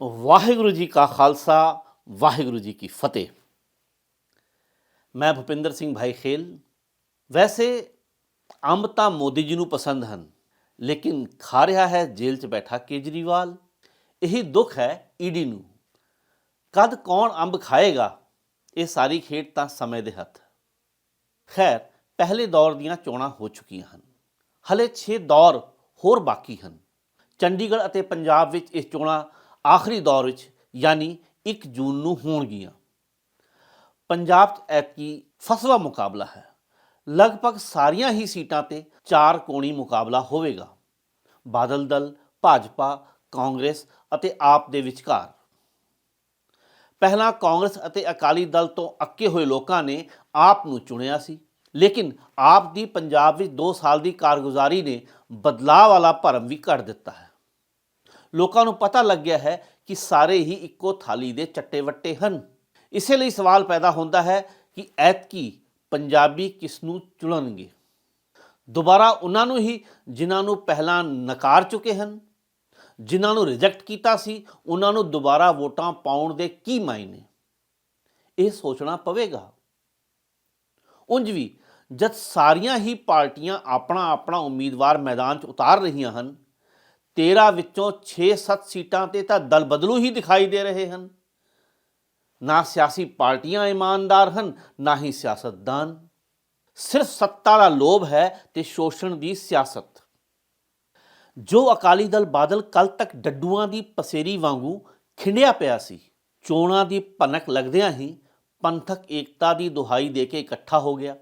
ਵਾਹਿਗੁਰੂ ਜੀ ਕਾ ਖਾਲਸਾ, ਵਾਹਿਗੁਰੂ ਜੀ ਕੀ ਫਤਿਹ। ਮੈਂ ਭੁਪਿੰਦਰ ਸਿੰਘ ਭਾਈ ਖੇਲ ਵੈਸੇ ਅੰਬ ਤਾਂ ਮੋਦੀ ਜੀ ਨੂੰ ਪਸੰਦ ਹਨ, ਲੇਕਿਨ ਖਾ ਰਿਹਾ ਹੈ ਜੇਲ੍ਹ 'ਚ ਬੈਠਾ ਕੇਜਰੀਵਾਲ। ਇਹੀ ਦੁੱਖ ਹੈ ਈਡੀ ਨੂੰ। ਕਦ ਕੌਣ ਅੰਬ ਖਾਏਗਾ? ਇਹ ਸਾਰੀ ਖੇਡ ਤਾਂ ਸਮੇਂ ਦੇ ਹੱਥ। ਖੈਰ, ਪਹਿਲੇ ਦੌਰ ਦੀਆਂ ਚੋਣਾਂ ਹੋ ਚੁੱਕੀਆਂ ਹਨ। ਹਲੇ 6 ਦੌਰ ਹੋਰ ਬਾਕੀ ਹਨ। ਚੰਡੀਗੜ੍ਹ ਅਤੇ ਪੰਜਾਬ ਵਿੱਚ ਇਹ ਚੋਣਾਂ ਆਖਰੀ ਦੌਰ ਵਿੱਚ, ਯਾਨੀ 1 ਜੂਨ ਨੂੰ ਹੋਣਗੀਆਂ ਪੰਜਾਬ 'ਚ ਐਤਕੀ ਫਸਵਾ ਮੁਕਾਬਲਾ ਹੈ। ਲਗਭਗ ਸਾਰੀਆਂ ਹੀ ਸੀਟਾਂ ਤੇ ਚਾਰ ਕੋਣੀ ਮੁਕਾਬਲਾ ਹੋਵੇਗਾ। ਬਾਦਲ ਦਲ, ਭਾਜਪਾ, ਕਾਂਗਰਸ ਅਤੇ ਆਪ ਦੇ ਵਿਚਕਾਰ। ਪਹਿਲਾਂ ਕਾਂਗਰਸ ਅਤੇ ਅਕਾਲੀ ਦਲ ਤੋਂ ਅੱਕੇ ਹੋਏ ਲੋਕਾਂ ਨੇ ਆਪ ਨੂੰ ਚੁਣਿਆ ਸੀ, ਲੇਕਿਨ ਆਪ ਦੀ ਪੰਜਾਬ ਵਿੱਚ 2 ਸਾਲ ਦੀ ਕਾਰਗੁਜ਼ਾਰੀ ਨੇ ਬਦਲਾਅ ਵਾਲਾ ਭਰਮ ਵੀ ਕੱਢ ਦਿੱਤਾ ਹੈ। ਲੋਕਾਂ ਨੂੰ ਪਤਾ ਲੱਗ ਗਿਆ ਹੈ ਕਿ ਸਾਰੇ ਹੀ ਇੱਕੋ ਥਾਲੀ ਦੇ ਚੱਟੇ ਵੱਟੇ ਹਨ। ਇਸੇ ਲਈ ਸਵਾਲ ਪੈਦਾ ਹੁੰਦਾ ਹੈ ਕਿ ਐਤਕੀ ਪੰਜਾਬੀ ਕਿਸ ਨੂੰ ਚੁਣਨਗੇ? ਦੁਬਾਰਾ ਉਹਨਾਂ ਨੂੰ ਹੀ ਜਿਨ੍ਹਾਂ ਨੂੰ ਪਹਿਲਾਂ ਨਕਾਰ ਚੁੱਕੇ ਹਨ, ਜਿਨ੍ਹਾਂ ਨੂੰ ਰਿਜੈਕਟ ਕੀਤਾ ਸੀ, ਉਹਨਾਂ ਨੂੰ ਦੁਬਾਰਾ ਵੋਟਾਂ ਪਾਉਣ ਦੇ ਕੀ ਮਾਇਨੇ? ਇਹ ਸੋਚਣਾ ਪਵੇਗਾ। ਉਂਝ ਵੀ ਜਦ ਸਾਰੀਆਂ ਹੀ ਪਾਰਟੀਆਂ ਆਪਣਾ ਆਪਣਾ ਉਮੀਦਵਾਰ ਮੈਦਾਨ 'ਚ ਉਤਾਰ ਰਹੀਆਂ ਹਨ 13 ਵਿੱਚੋਂ 6-7 ਸੀਟਾਂ ਤੇ ਤਾਂ ਦਲ ਬਦਲੂ ਹੀ ਦਿਖਾਈ ਦੇ ਰਹੇ ਹਨ। ਨਾ ਸਿਆਸੀ ਪਾਰਟੀਆਂ ਇਮਾਨਦਾਰ ਹਨ, ਨਾ ਹੀ ਸਿਆਸਤਦਾਨ। ਸਿਰਫ ਸੱਤਾ ਦਾ ਲੋਭ ਹੈ ਤੇ ਸ਼ੋਸ਼ਣ ਦੀ ਸਿਆਸਤ। ਜੋ ਅਕਾਲੀ ਦਲ ਬਾਦਲ ਕੱਲ ਤੱਕ ਡੱਡੂਆਂ ਦੀ ਪਸੇਰੀ ਵਾਂਗੂ ਖਿੰਡਿਆ ਪਿਆ ਸੀ, ਚੋਣਾਂ ਦੀ ਭਨਕ ਲੱਗਦਿਆਂ ਹੀ ਪੰਥਕ ਏਕਤਾ ਦੀ ਦੁਹਾਈ ਦੇ ਕੇ ਇਕੱਠਾ ਹੋ ਗਿਆ।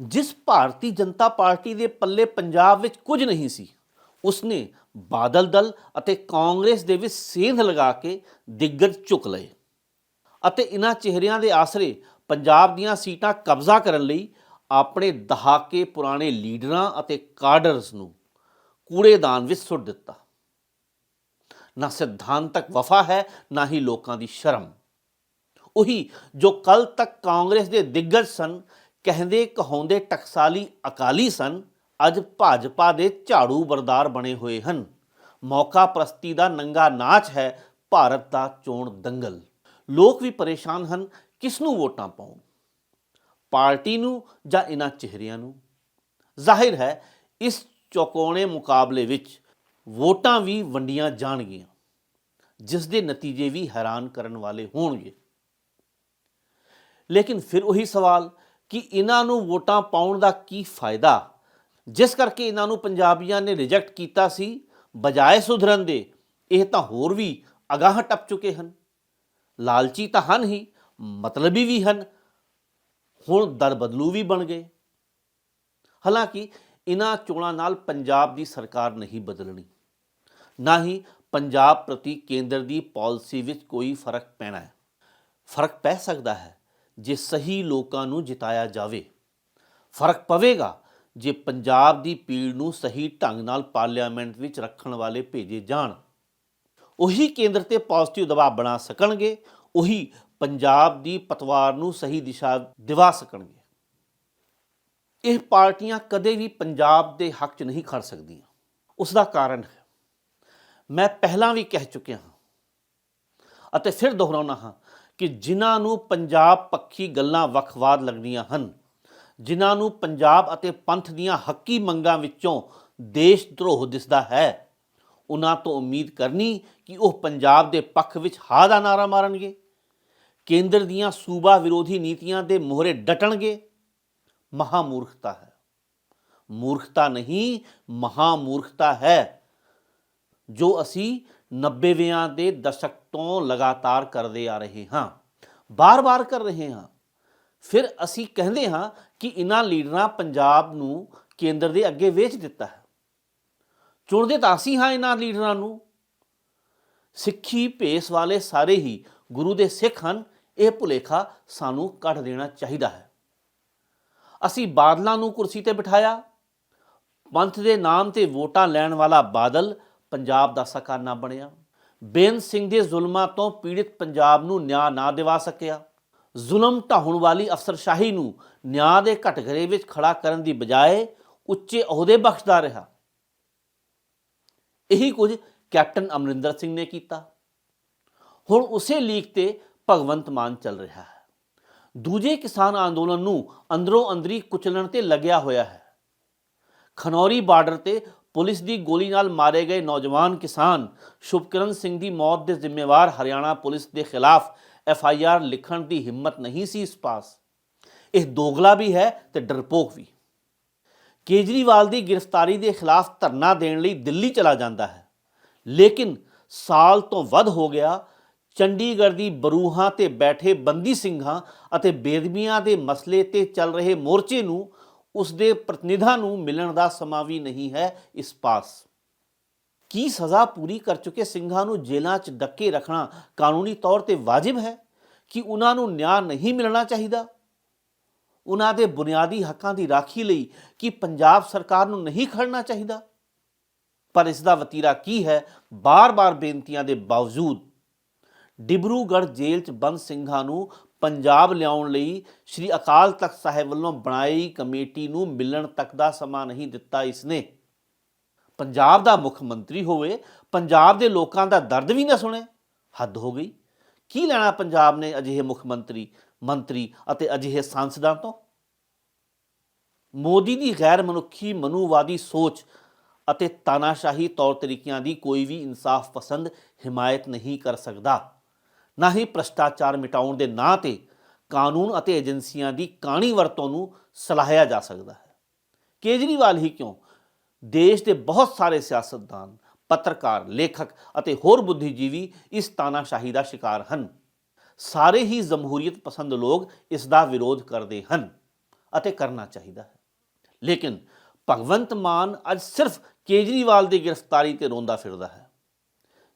ਜਿਸ ਭਾਰਤੀ ਜਨਤਾ ਪਾਰਟੀ ਦੇ ਪੱਲੇ ਪੰਜਾਬ ਵਿੱਚ ਕੁਝ ਨਹੀਂ ਸੀ ਉਸਨੇ ਬਾਦਲ ਦਲ ਅਤੇ ਕਾਂਗਰਸ ਦੇ ਵਿੱਚ ਸੇਂਧ ਲਗਾ ਕੇ ਦਿੱਗਜ ਚੁੱਕ ਲਏ ਅਤੇ ਇਨ੍ਹਾਂ ਚਿਹਰਿਆਂ ਦੇ ਆਸਰੇ ਪੰਜਾਬ ਦੀਆਂ ਸੀਟਾਂ ਕਬਜ਼ਾ ਕਰਨ ਲਈ ਆਪਣੇ ਦਹਾਕੇ ਪੁਰਾਣੇ ਲੀਡਰਾਂ ਅਤੇ ਕਾਡਰਸ ਨੂੰ ਕੂੜੇਦਾਨ ਵਿੱਚ ਸੁੱਟ ਦਿੱਤਾ। ਨਾ ਸਿਧਾਂਤਕ ਵਫਾ ਹੈ, ਨਾ ਹੀ ਲੋਕਾਂ ਦੀ ਸ਼ਰਮ। ਉਹੀ ਜੋ ਕੱਲ ਤੱਕ ਕਾਂਗਰਸ ਦੇ ਦਿੱਗਜ ਸਨ, ਕਹਿੰਦੇ ਕਹਾਉਂਦੇ ਟਕਸਾਲੀ ਅਕਾਲੀ ਸਨ ਅੱਜ ਭਾਜਪਾ ਦੇ ਝਾੜੂ ਬਰਦਾਰ ਬਣੇ ਹੋਏ ਹਨ। ਮੌਕਾ ਪ੍ਰਸਤੀ ਦਾ ਨੰਗਾ ਨਾਚ ਹੈ, ਭਾਰਤ ਦਾ ਚੋਣ ਦੰਗਲ। ਲੋਕ ਵੀ ਪਰੇਸ਼ਾਨ ਹਨ ਕਿਸ ਨੂੰ ਵੋਟਾਂ ਪਾਉਣ? ਪਾਰਟੀ ਨੂੰ ਜਾਂ ਇਹਨਾਂ ਚਿਹਰਿਆਂ ਨੂੰ? ਜ਼ਾਹਿਰ ਹੈ, ਇਸ ਚੌਕੋਣੇ ਮੁਕਾਬਲੇ ਵਿੱਚ ਵੋਟਾਂ ਵੀ ਵੰਡੀਆਂ ਜਾਣਗੀਆਂ, ਜਿਸ ਦੇ ਨਤੀਜੇ ਵੀ ਹੈਰਾਨ ਕਰਨ ਵਾਲੇ ਹੋਣਗੇ। ਲੇਕਿਨ ਫਿਰ ਉਹੀ ਸਵਾਲ ਕਿ ਇਹਨਾਂ ਨੂੰ ਵੋਟਾਂ ਪਾਉਣ ਦਾ ਕੀ ਫਾਇਦਾ? ਜਿਸ ਕਰਕੇ ਇਹਨਾਂ ਨੂੰ ਪੰਜਾਬੀਆਂ ਨੇ ਰਿਜੈਕਟ ਕੀਤਾ ਸੀ, ਬਜਾਏ ਸੁਧਰਨ ਦੇ, ਇਹ ਤਾਂ ਹੋਰ ਵੀ ਅਗਾਹ ਟੱਪ ਚੁੱਕੇ ਹਨ। ਲਾਲਚੀ ਤਾਂ ਹਨ ਹੀ, ਮਤਲਬੀ ਵੀ ਹਨ। ਹੁਣ ਦਰ ਬਦਲੂ ਵੀ ਬਣ ਗਏ। ਹਾਲਾਂਕਿ ਇਹਨਾਂ ਚੋਣਾਂ ਨਾਲ ਪੰਜਾਬ ਦੀ ਸਰਕਾਰ ਨਹੀਂ ਬਦਲਣੀ। ਨਾ ਹੀ ਪੰਜਾਬ ਪ੍ਰਤੀ ਕੇਂਦਰ ਦੀ ਪਾਲਿਸੀ ਵਿੱਚ ਕੋਈ ਫ਼ਰਕ ਪੈਣਾ ਹੈ। ਫ਼ਰਕ ਪੈ ਸਕਦਾ ਹੈ ਜੇ ਸਹੀ ਲੋਕਾਂ ਨੂੰ ਜਿਤਾਇਆ ਜਾਵੇ। ਫ਼ਰਕ ਪਵੇਗਾ ਜੇ ਪੰਜਾਬ ਦੀ ਪੀੜ ਨੂੰ ਸਹੀ ਢੰਗ ਨਾਲ ਪਾਰਲੀਮੈਂਟ ਵਿੱਚ ਰੱਖਣ ਵਾਲੇ ਭੇਜੇ ਜਾਣ, ਉਹੀ ਕੇਂਦਰ ਤੇ ਪੋਜ਼ਿਟਿਵ ਦਬਾਅ ਬਣਾ ਸਕਣਗੇ, ਉਹੀ ਪੰਜਾਬ ਦੀ ਪਤਵਾਰ ਨੂੰ ਸਹੀ ਦਿਸ਼ਾ ਦਿਵਾ ਸਕਣਗੇ। ਇਹ ਪਾਰਟੀਆਂ ਕਦੇ ਵੀ ਪੰਜਾਬ ਦੇ ਹੱਕ 'ਚ ਨਹੀਂ ਖੜ ਸਕਦੀਆਂ। ਉਸ ਦਾ ਕਾਰਨ ਹੈ, ਮੈਂ ਪਹਿਲਾਂ ਵੀ ਕਹਿ ਚੁੱਕਿਆ ਹਾਂ ਅਤੇ ਫਿਰ ਦੁਹਰਾਉਣਾ ਹਾਂ ਕਿ ਜਿਨ੍ਹਾਂ ਨੂੰ ਪੰਜਾਬ ਪੱਖੀ ਗੱਲਾਂ ਵੱਖਵਾਦ ਲੱਗਦੀਆਂ ਹਨ ਜਿਨ੍ਹਾਂ ਨੂੰ ਪੰਜਾਬ ਅਤੇ ਪੰਥ ਦੀਆਂ ਹੱਕੀ ਮੰਗਾਂ ਵਿੱਚੋਂ ਦੇਸ਼ ਧਰੋਹ ਦਿਸਦਾ ਹੈ। ਉਹਨਾਂ ਤੋਂ ਉਮੀਦ ਕਰਨੀ ਕਿ ਉਹ ਪੰਜਾਬ ਦੇ ਪੱਖ ਵਿੱਚ ਹਾਂ ਦਾ ਨਾਰਾ ਮਾਰਨਗੇ। ਕੇਂਦਰ ਦੀਆਂ ਸੂਬਾ ਵਿਰੋਧੀ ਨੀਤੀਆਂ ਦੇ ਮੋਹਰੇ ਡਟਣਗੇ। ਮਹਾ ਮੂਰਖਤਾ ਹੈ। ਮੂਰਖਤਾ ਨਹੀਂ ਮਹਾ ਮੂਰਖਤਾ ਹੈ, ਜੋ ਅਸੀਂ 90ਵਿਆਂ ਦੇ ਦਸ਼ਕ ਤੋਂ ਲਗਾਤਾਰ ਕਰਦੇ ਆ ਰਹੇ ਹਾਂ। ਬਾਰ-ਬਾਰ ਕਰ ਰਹੇ ਹਾਂ। ਫਿਰ ਅਸੀਂ ਕਹਿੰਦੇ ਹਾਂ ਕਿ ਇਹਨਾਂ ਲੀਡਰਾਂ ਪੰਜਾਬ ਨੂੰ ਕੇਂਦਰ ਦੇ ਅੱਗੇ ਵੇਚ ਦਿੱਤਾ ਹੈ। ਚੁਣਦੇ ਤਾਂ ਅਸੀਂ ਹਾਂ ਇਹਨਾਂ ਲੀਡਰਾਂ ਨੂੰ। ਸਿੱਖੀ ਭੇਸ ਵਾਲੇ ਸਾਰੇ ਹੀ ਗੁਰੂ ਦੇ ਸਿੱਖ ਹਨ, ਇਹ ਭੁਲੇਖਾ ਸਾਨੂੰ ਕੱਢ ਦੇਣਾ ਚਾਹੀਦਾ ਹੈ। ਅਸੀਂ ਬਾਦਲਾਂ ਨੂੰ ਕੁਰਸੀ ਤੇ ਬਿਠਾਇਆ। ਪੰਥ ਦੇ ਨਾਮ ਤੇ ਵੋਟਾਂ ਲੈਣ ਵਾਲਾ ਬਾਦਲ ਪੰਜਾਬ ਦਾ ਸਕਾਨਾ ਬਣਿਆ। ਬੇਨ ਸਿੰਘ ਦੇ ਜ਼ੁਲਮਾਂ ਤੋਂ ਪੀੜਿਤ ਪੰਜਾਬ ਨੂੰ ਨਿਆਂ ਨਾ ਦਿਵਾ ਸਕਿਆ। ਜ਼ੁਲਮ ਢਾਹੁਣ ਵਾਲੀ ਅਫਸਰਸ਼ਾਹੀ ਨੂੰ ਨਿਆਂ ਦੇ ਘਟਘਰੇ ਵਿੱਚ ਖੜਾ ਕਰਨ ਦੀ ਬਜਾਏ ਉੱਚੇ ਅਹੁਦੇ ਬਖਸ਼ਦਾ ਰਿਹਾ। ਇਹੀ ਕੁਝ ਕੈਪਟਨ ਅਮਰਿੰਦਰ ਸਿੰਘ ਨੇ ਕੀਤਾ। ਹੁਣ ਉਸੇ ਲੀਕ ਤੇ ਭਗਵੰਤ ਮਾਨ ਚੱਲ ਰਿਹਾ ਹੈ। ਦੂਜੇ ਕਿਸਾਨ ਅੰਦੋਲਨ ਨੂੰ ਅੰਦਰੋਂ ਅੰਦਰੀ ਕੁਚਲਣ ਤੇ ਲੱਗਿਆ ਹੋਇਆ ਹੈ। ਖਨੌਰੀ ਬਾਰਡਰ ਤੇ ਪੁਲਿਸ ਦੀ ਗੋਲੀ ਨਾਲ ਮਾਰੇ ਗਏ ਨੌਜਵਾਨ ਕਿਸਾਨ ਸ਼ੁਭਕਰਨ ਸਿੰਘ ਦੀ ਮੌਤ ਦੇ ਜ਼ਿੰਮੇਵਾਰ ਹਰਿਆਣਾ ਪੁਲਿਸ ਦੇ ਖਿਲਾਫ ਐਫ ਆਈ ਆਰ ਲਿਖਣ ਦੀ ਹਿੰਮਤ ਨਹੀਂ ਸੀ ਇਸ ਪਾਸ। ਇਹ ਦੋਗਲਾ ਵੀ ਹੈ ਤੇ ਡਰਪੋਕ ਵੀ। ਕੇਜਰੀਵਾਲ ਦੀ ਗ੍ਰਿਫਤਾਰੀ ਦੇ ਖਿਲਾਫ ਧਰਨਾ ਦੇਣ ਲਈ ਦਿੱਲੀ ਚਲਾ ਜਾਂਦਾ ਹੈ। ਲੇਕਿਨ ਸਾਲ ਤੋਂ ਵੱਧ ਹੋ ਗਿਆ, ਚੰਡੀਗੜ੍ਹ ਦੀ ਬਰੂਹਾਂ ਤੇ ਬੈਠੇ ਬੰਦੀ ਸਿੰਘਾਂ ਅਤੇ ਬੇਦਬੀਆਂ ਦੇ ਮਸਲੇ ਤੇ ਚੱਲ ਰਹੇ ਮੋਰਚੇ ਨੂੰ ਉਸ ਦੇ ਪ੍ਰਤੀਨਿਧਾਂ ਨੂੰ ਮਿਲਣ ਦਾ ਸਮਾਂ ਵੀ ਨਹੀਂ ਹੈ ਇਸ ਪਾਸ। ਕੀ ਸਜ਼ਾ ਪੂਰੀ ਕਰ ਚੁੱਕੇ ਸਿੰਘਾਂ ਨੂੰ ਜੇਲ੍ਹਾਂ 'ਚ ਡੱਕੇ ਰੱਖਣਾ ਕਾਨੂੰਨੀ ਤੌਰ ਤੇ ਵਾਜਿਬ ਹੈ? ਕਿ ਉਹਨਾਂ ਨੂੰ ਨਿਆਂ ਨਹੀਂ ਮਿਲਣਾ ਚਾਹੀਦਾ? ਉਹਨਾਂ ਦੇ ਬੁਨਿਆਦੀ ਹੱਕਾਂ ਦੀ ਰਾਖੀ ਲਈ ਕਿ ਪੰਜਾਬ ਸਰਕਾਰ ਨੂੰ ਨਹੀਂ ਖੜਨਾ ਚਾਹੀਦਾ? ਪਰ ਇਸ ਦਾ ਵਤੀਰਾ ਕੀ ਹੈ? ਬਾਰ-ਬਾਰ ਬੇਨਤੀਆਂ ਦੇ ਬਾਵਜੂਦ ਡਿਬਰੂਗੜ੍ਹ ਜੇਲ੍ਹ 'ਚ ਬੰਦ ਸਿੰਘਾਂ ਨੂੰ ਪੰਜਾਬ ਲਿਆਉਣ ਲਈ ਸ੍ਰੀ ਅਕਾਲ ਤਖਤ ਸਾਹਿਬ ਵੱਲੋਂ ਬਣਾਈ ਕਮੇਟੀ ਨੂੰ ਮਿਲਣ ਤੱਕ ਦਾ ਸਮਾਂ ਨਹੀਂ ਦਿੱਤਾ ਇਸਨੇ। ਪੰਜਾਬ ਦਾ ਮੁੱਖ ਮੰਤਰੀ ਹੋਵੇ, ਪੰਜਾਬ ਦੇ ਲੋਕਾਂ ਦਾ ਦਰਦ ਵੀ ਨਾ ਸੁਣੇ। ਹੱਦ ਹੋ ਗਈ। ਕੀ ਲੈਣਾ ਪੰਜਾਬ ਨੇ ਅਜਿਹੇ ਮੁੱਖ ਮੰਤਰੀ ਮੰਤਰੀ ਅਤੇ ਅਜਿਹੇ ਸੰਸਦਾਂ ਤੋਂ? ਮੋਦੀ ਦੀ ਗੈਰ ਮਨੁੱਖੀ ਮਨੂਵਾਦੀ ਸੋਚ ਅਤੇ ਤਾਨਾਸ਼ਾਹੀ ਤੌਰ ਤਰੀਕਿਆਂ ਦੀ ਕੋਈ ਵੀ ਇਨਸਾਫ ਪਸੰਦ ਹਿਮਾਇਤ ਨਹੀਂ ਕਰ ਸਕਦਾ। ਨਾ ਹੀ ਭ੍ਰਸ਼ਟਾਚਾਰ ਮਿਟਾਉਣ ਦੇ ਨਾਂ ਤੇ ਕਾਨੂੰਨ ਅਤੇ ਏਜੰਸੀਆਂ ਦੀ ਕਾਣੀ ਵਰਤੋਂ ਨੂੰ ਸਲਾਹਿਆ ਜਾ ਸਕਦਾ ਹੈ। ਕੇਜਰੀਵਾਲ ਹੀ ਕਿਉਂ? ਦੇਸ਼ ਦੇ ਬਹੁਤ ਸਾਰੇ ਸਿਆਸਤਦਾਨ, ਪੱਤਰਕਾਰ, ਲੇਖਕ ਅਤੇ ਹੋਰ ਬੁੱਧੀਜੀਵੀ ਇਸ ਤਾਨਾਸ਼ਾਹੀ ਦਾ ਸ਼ਿਕਾਰ ਹਨ। ਸਾਰੇ ਹੀ ਜਮਹੂਰੀਅਤ ਪਸੰਦ ਲੋਕ ਇਸ ਦਾ ਵਿਰੋਧ ਕਰਦੇ ਹਨ ਅਤੇ ਕਰਨਾ ਚਾਹੀਦਾ ਹੈ। ਲੇਕਿਨ ਭਗਵੰਤ ਮਾਨ ਅੱਜ ਸਿਰਫ ਕੇਜਰੀਵਾਲ ਦੀ ਗ੍ਰਿਫਤਾਰੀ ਤੇ ਰੋਂਦਾ ਫਿਰਦਾ ਹੈ।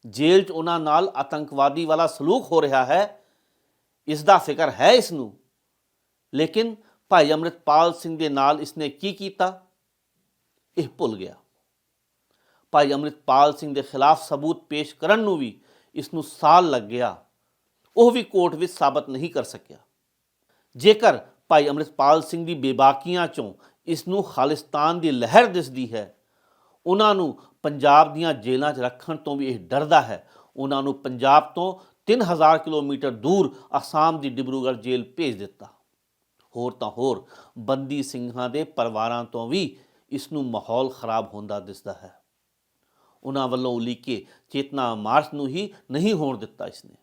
ਜੇਲ੍ਹ 'ਚ ਉਹਨਾਂ ਨਾਲ ਆਤੰਕਵਾਦੀ ਵਾਲਾ ਸਲੂਕ ਹੋ ਰਿਹਾ ਹੈ। ਇਸ ਦਾ ਫਿਕਰ ਹੈ ਇਸ ਨੂੰ। ਲੇਕਿਨ ਭਾਈ ਅੰਮ੍ਰਿਤਪਾਲ ਸਿੰਘ ਦੇ ਨਾਲ ਇਸਨੇ ਕੀ ਕੀਤਾ? ਇਹ ਭੁੱਲ ਗਿਆ। ਭਾਈ ਅੰਮ੍ਰਿਤਪਾਲ ਸਿੰਘ ਦੇ ਖਿਲਾਫ ਸਬੂਤ ਪੇਸ਼ ਕਰਨ ਨੂੰ ਵੀ ਇਸ ਨੂੰ ਸਾਲ ਲੱਗ ਗਿਆ। ਉਹ ਵੀ ਕੋਰਟ ਵਿੱਚ ਸਾਬਤ ਨਹੀਂ ਕਰ ਸਕਿਆ। ਜੇਕਰ ਭਾਈ ਅੰਮ੍ਰਿਤਪਾਲ ਸਿੰਘ ਦੀ ਬੇਬਾਕੀਆਂ ਚੋਂ ਇਸ ਨੂੰ ਖਾਲਿਸਤਾਨ ਦੀ ਲਹਿਰ ਦਿਸਦੀ ਹੈ, ਉਹਨਾਂ ਨੂੰ ਪੰਜਾਬ ਦੀਆਂ ਜੇਲ੍ਹਾਂ 'ਚ ਰੱਖਣ ਤੋਂ ਵੀ ਇਹ ਡਰਦਾ ਹੈ। ਉਹਨਾਂ ਨੂੰ ਪੰਜਾਬ ਤੋਂ 3000 ਕਿਲੋਮੀਟਰ ਦੂਰ ਅਸਾਮ ਦੀ ਡਿਬਰੂਗੜ੍ਹ ਜੇਲ੍ਹ ਭੇਜ ਦਿੱਤਾ। ਹੋਰ ਤਾਂ ਹੋਰ, ਬੰਦੀ ਸਿੰਘਾਂ ਦੇ ਪਰਿਵਾਰਾਂ ਤੋਂ ਵੀ ਇਸ ਨੂੰ ਮਾਹੌਲ ਖਰਾਬ ਹੁੰਦਾ ਦਿਸਦਾ ਹੈ। ਉਹਨਾਂ ਵੱਲੋਂ ਉਲੀਕੇ ਚੇਤਨਾ ਮਾਰਚ ਨੂੰ ਹੀ ਨਹੀਂ ਹੋਣ ਦਿੱਤਾ ਇਸਨੇ।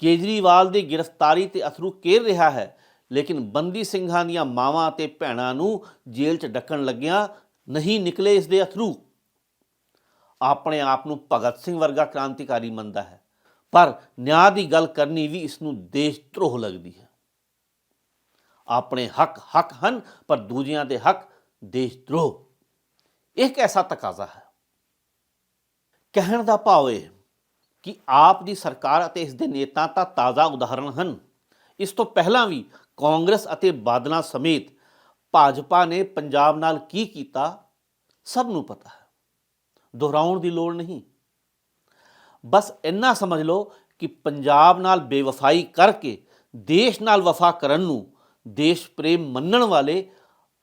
ਕੇਜਰੀਵਾਲ ਦੀ ਗ੍ਰਿਫਤਾਰੀ ਤੇ ਅਥਰੂ ਕੇਰ ਰਿਹਾ ਹੈ, ਲੇਕਿਨ ਬੰਦੀ ਸਿੰਘਾਂ ਦੀਆਂ ਮਾਵਾਂ ਤੇ ਭੈਣਾਂ ਨੂੰ ਜੇਲ੍ਹ 'ਚ ਡੱਕਣ ਲੱਗਿਆਂ ਨਹੀਂ ਨਿਕਲੇ ਇਸ ਦੇ ਅਥਰੂ। ਆਪਣੇ ਆਪ ਨੂੰ ਭਗਤ ਸਿੰਘ ਵਰਗਾ ਕ੍ਰਾਂਤੀਕਾਰੀ ਮੰਨਦਾ ਹੈ, ਪਰ ਨਿਆਂ ਦੀ ਗੱਲ ਕਰਨੀ ਵੀ ਇਸ ਨੂੰ ਦੇਸ਼ ਧਰੋਹ ਲੱਗਦੀ ਹੈ। ਆਪਣੇ ਹੱਕ ਹੱਕ ਹਨ, ਪਰ ਦੂਜਿਆਂ ਦੇ ਹੱਕ ਦੇਸ਼ ਧਰੋਹ ਇਹ ਇੱਕ ਐਸਾ ਤਕਾਜ਼ਾ ਹੈ? ਕਹਿਣ ਦਾ ਭਾਵ ਇਹ ਕਿ ਆਪ ਦੀ ਸਰਕਾਰ ਅਤੇ ਇਸ ਦੇ ਨੇਤਾ ਤਾਂ ਤਾਜ਼ਾ ਉਦਾਹਰਣ ਹਨ। ਇਸ ਤੋਂ ਪਹਿਲਾਂ ਵੀ ਕਾਂਗਰਸ ਅਤੇ ਬਾਦਲਾਂ ਸਮੇਤ ਭਾਜਪਾ ਨੇ ਪੰਜਾਬ ਨਾਲ ਕੀ ਕੀਤਾ, ਸਭ ਨੂੰ ਪਤਾ ਹੈ। ਦੁਹਰਾਉਣ ਦੀ ਲੋੜ ਨਹੀਂ। ਬਸ ਇੰਨਾ ਸਮਝ ਲਓ ਕਿ ਪੰਜਾਬ ਨਾਲ ਬੇਵਫਾਈ ਕਰਕੇ ਦੇਸ਼ ਨਾਲ ਵਫਾ ਕਰਨ ਨੂੰ ਦੇਸ਼ ਪ੍ਰੇਮ ਮੰਨਣ ਵਾਲੇ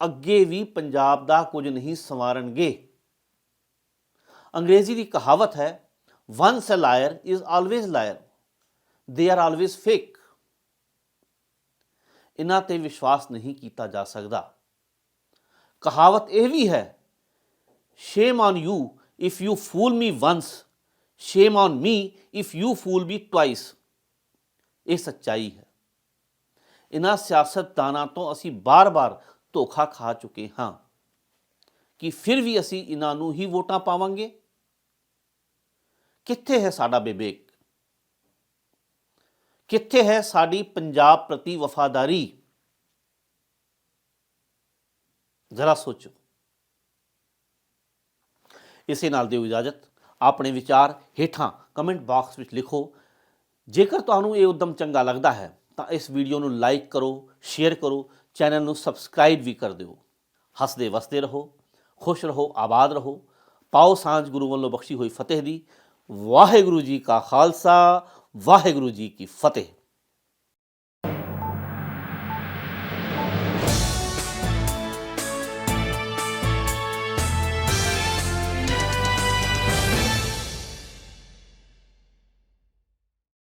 ਅੱਗੇ ਵੀ ਪੰਜਾਬ ਦਾ ਕੁਝ ਨਹੀਂ ਸਵਾਰਨਗੇ ਅੰਗਰੇਜ਼ੀ ਦੀ ਕਹਾਵਤ ਹੈ once a liar is always liar they are always fake ਇਹਨਾਂ ਤੇ ਵਿਸ਼ਵਾਸ ਨਹੀਂ ਕੀਤਾ ਜਾ ਸਕਦਾ ਕਹਾਵਤ ਇਹ ਵੀ ਹੈ shame on you if you fool me once shame on me if you fool me twice ਇਹ ਸੱਚਾਈ ਹੈ ਇਹਨਾਂ ਸਿਆਸਤਦਾਨਾਂ ਤੋਂ ਅਸੀਂ ਬਾਰ-ਬਾਰ ਧੋਖਾ ਖਾ ਚੁੱਕੇ ਹਾਂ ਕਿ ਫਿਰ ਵੀ ਅਸੀਂ ਇਹਨਾਂ ਨੂੰ ਹੀ ਵੋਟਾਂ ਪਾਵਾਂਗੇ? ਕਿੱਥੇ ਹੈ ਸਾਡਾ ਵਿਵੇਕ ਕਿੱਥੇ ਹੈ ਸਾਡੀ ਪੰਜਾਬ ਪ੍ਰਤੀ ਵਫਾਦਾਰੀ? ਜ਼ਰਾ ਸੋਚੋ। ਇਸੇ ਨਾਲ ਦਿਓ ਇਜਾਜ਼ਤ। ਆਪਣੇ ਵਿਚਾਰ ਹੇਠਾਂ ਕਮੈਂਟ ਬਾਕਸ ਵਿੱਚ ਲਿਖੋ। ਜੇਕਰ ਤੁਹਾਨੂੰ ਇਹ ਉਦਮ ਚੰਗਾ ਲੱਗਦਾ ਹੈ ਤਾਂ ਇਸ ਵੀਡੀਓ ਨੂੰ ਲਾਈਕ ਕਰੋ, ਸ਼ੇਅਰ ਕਰੋ, ਚੈਨਲ ਨੂੰ ਸਬਸਕ੍ਰਾਈਬ ਵੀ ਕਰ ਦਿਓ। ਹੱਸਦੇ ਵਸਦੇ ਰਹੋ, ਖੁਸ਼ ਰਹੋ, ਆਬਾਦ ਰਹੋ। ਪਾਓ ਸਾਂਝ ਗੁਰੂ ਵੱਲੋਂ ਬਖਸ਼ੀ ਹੋਈ ਫਤਿਹ ਦੀ। ਵਾਹਿਗੁਰੂ ਜੀ ਕਾ ਖਾਲਸਾ, ਵਾਹਿਗੁਰੂ ਜੀ ਕੀ ਫਤਿਹ।